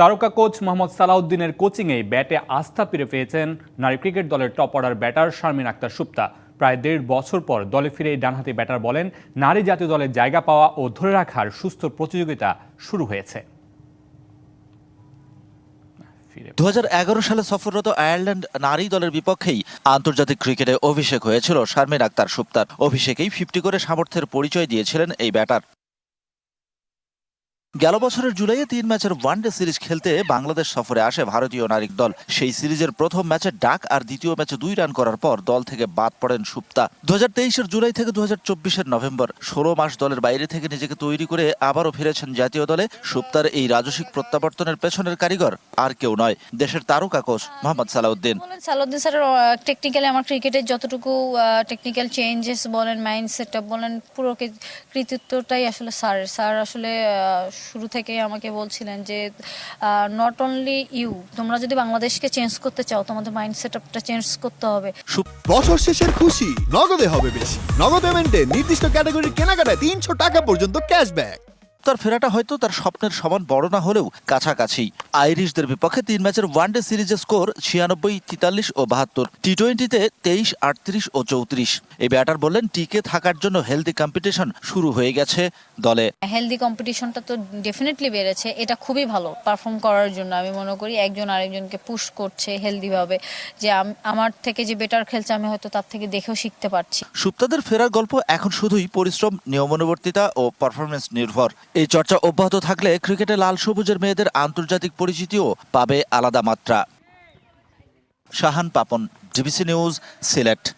তারকা কোচ মোহাম্মদ সালাউদ্দিনের কোচিংয়ে ব্যাটে আস্থা ফিরে পেয়েছেন নারী ক্রিকেট দলের top order batter Sharmin Akter Supta. প্রায় দেড় বছর পর দলে ফিরে ডানহাতি ব্যাটার বলেন, নারী জাতীয় দলের জায়গা পাওয়া ও ধরে রাখার সুস্থ প্রতিযোগিতা শুরু হয়েছে। দু সালে সফররত আয়ারল্যান্ড নারী দলের বিপক্ষেই আন্তর্জাতিক ক্রিকেটে অভিষেক হয়েছিল শারমিন আক্তার সুপ্তার। অভিষেকেই ফিফটি করে সামর্থ্যের পরিচয় দিয়েছিলেন এই ব্যাটার। গেল বছরের জুলাইয়ে তিন ম্যাচের ওয়ানডে সিরিজ খেলতে বাংলাদেশ সফরে আসে ভারতীয় নারী দল। সেই সিরিজের প্রথম ম্যাচে ডাক আর দ্বিতীয় ম্যাচে দুই রান করার পর দল থেকে বাদ পড়েন সুপ্তা। দু হাজার জুলাই থেকে দু হাজার নভেম্বর, ষোলো মাস দলের বাইরে থেকে নিজেকে তৈরি করে আবারও ফিরেছেন জাতীয় দলে সুপ্তার এই রাজস্বিক প্রত্যাবর্তনের পেছনের কারিগর আর কেউ নয়, দেশের তারকা কোচ মোহাম্মদ সালাউদ্দিন। সালাউদ্দিন স্যারের টেকনিক্যালি আমার ক্রিকেটের যতটুকু টেকনিক্যাল চেঞ্জেস বলেন মাইন্ড সেট বলেন, পুরো কৃতিত্বটাই আসলে স্যার স্যার আসলে শুরু থেকেই আমাকে বলছিলেন যে নট অনলি ইউ তোমরা যদি বাংলাদেশকে চেঞ্জ করতে চাও, তোমাদের মাইন্ড সেট চেঞ্জ করতে হবে। বছর শেষের খুশি, নগদে হবে বেশি। নগদ পেমেন্টে নির্দিষ্ট ক্যাটাগরির কেনাকাটায় তিনশো টাকা পর্যন্ত ক্যাশব্যাক তার ফেরাটা হয়তো তার স্বপ্নের সমান বড় না হলেও কাছাকাছি। আইরিশদের বিপক্ষে তিন ম্যাচের ওয়ানডে সিরিজের স্কোর ছিয়ানব্বই তেতাল্লিশ ও বাহাত্তর। টি টোয়েন্টিতে তেইশ আটত্রিশ ও চৌত্রিশ। এই ব্যাটার বললেন টিকে থাকার জন্য হেলদি কম্পিটিশন শুরু হয়ে গেছে দলে। হেলদি কম্পিটিশনটা তো ডেফিনেটলি বেড়েছে। এটা খুবই ভালো পারফর্ম করার জন্য। আমি মনে করি একজন আরেকজনকে পুশ করছে হেলদিভাবে যে আম- আমার থেকে যে বেটার খেলছে আমি হয়তো তার থেকে দেখেও শিখতে পারছি। সুপ্তাদের ফেরার গল্প এখন শুধুই পরিশ্রম নিয়মানুবর্তিতা ও পারফরমেন্স নির্ভর। এই চর্চা অব্যাহত থাকলে ক্রিকেটে লাল সবুজের মেয়েদের আন্তর্জাতিক পরিচিতিও পাবে আলাদা মাত্রা। Shahan Papon, DBC news, Sylhet.